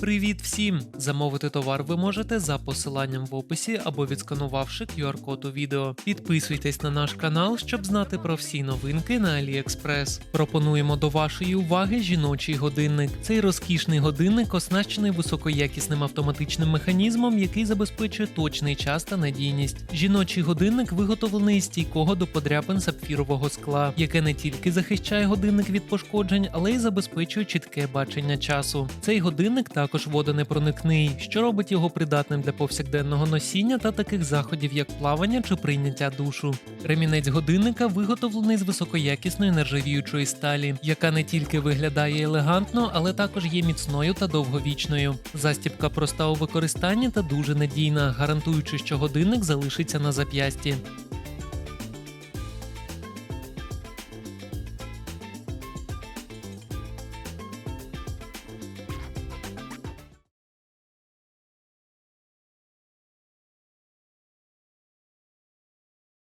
Привіт всім! Замовити товар ви можете за посиланням в описі або відсканувавши QR-код у відео. Підписуйтесь на наш канал, щоб знати про всі новинки на AliExpress. Пропонуємо до вашої уваги жіночий годинник. Цей розкішний годинник оснащений високоякісним автоматичним механізмом, який забезпечує точний час та надійність. Жіночий годинник виготовлений із стійкого до подряпин сапфірового скла, яке не тільки захищає годинник від пошкоджень, але й забезпечує чітке бачення часу. Цей годинник також водонепроникний, що робить його придатним для повсякденного носіння та таких заходів, як плавання чи прийняття душу. Ремінець годинника виготовлений з високоякісної нержавіючої сталі, яка не тільки виглядає елегантно, але також є міцною та довговічною. Застібка проста у використанні та дуже надійна, гарантуючи, що годинник залишиться на зап'ясті.